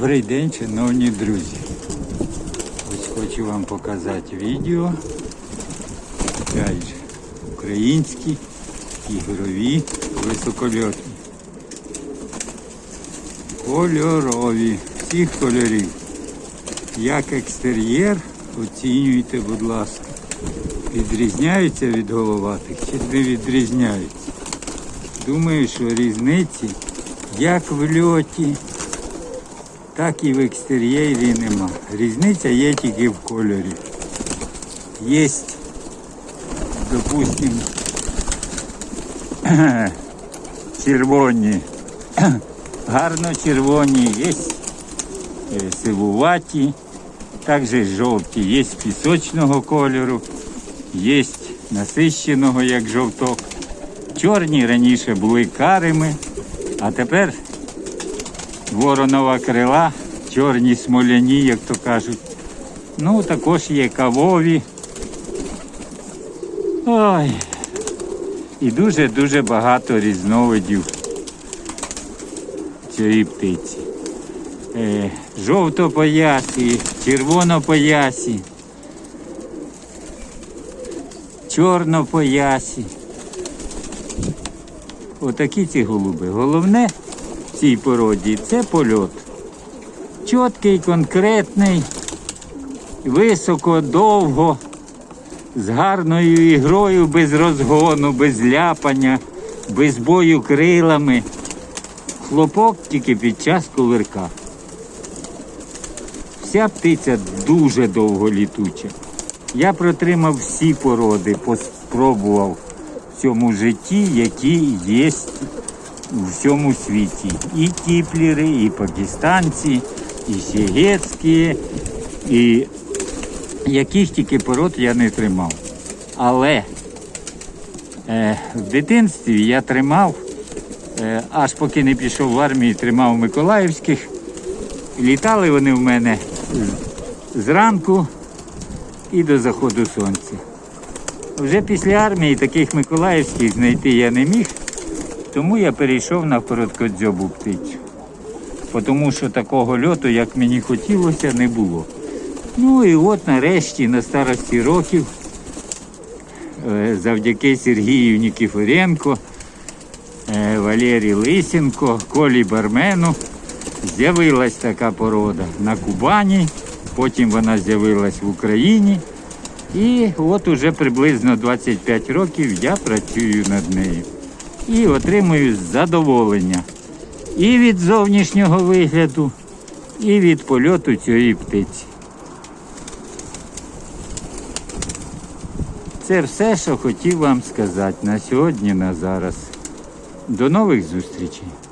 Добрий день, шановні друзі. Ось хочу вам показати відео. Опять українські ігрові високольотні. Кольорові, всіх кольорів. Як екстер'єр, оцінюйте, будь ласка. Відрізняються від головатих чи не відрізняються? Думаю, що різниці як в льоті, так і в екстер'єрі нема. Різниця є тільки в кольорі. Є, допустим, червоні, гарно червоні, є е, сивуваті, також жовті, є пісочного кольору, є насищеного, як жовток. Чорні раніше були карими, а тепер воронова крила, чорні смоляні, як то кажуть. Ну, також є кавові. Ой. І дуже-дуже багато різновидів цієї птиці. Е, жовтопоясі, червонопоясі, чорнопоясі. Отакі ці голуби. Головне цій породі це польот. Чіткий, конкретний, високо, довго, з гарною ігрою, без розгону, без ляпання, без бою крилами. Хлопок тільки під час кувирка. Вся птиця дуже довго літуча. Я протримав всі породи, спробував в цьому житті, які є у всьому світі. І тіплери, і пакистанці, і сігецькі, і яких тільки пород я не тримав. Але е, в дитинстві я тримав, е, аж поки не пішов в армію, тримав Миколаївських. Літали вони в мене зранку і до заходу сонця. Вже після армії таких миколаївських знайти я не міг, тому я перейшов на короткодзьобу птицю. Тому що такого льоту, як мені хотілося, не було. Ну і от нарешті на старості років, е, завдяки Сергію Нікіфоренко, е, Валерії Лисенко, Колі Бармену з'явилась така порода на Кубані, потім вона з'явилась в Україні. І от уже приблизно 25 років я працюю над нею. І отримую задоволення і від зовнішнього вигляду, і від польоту цієї птиці. Це все, що хотів вам сказати на сьогодні, на зараз. До нових зустрічей!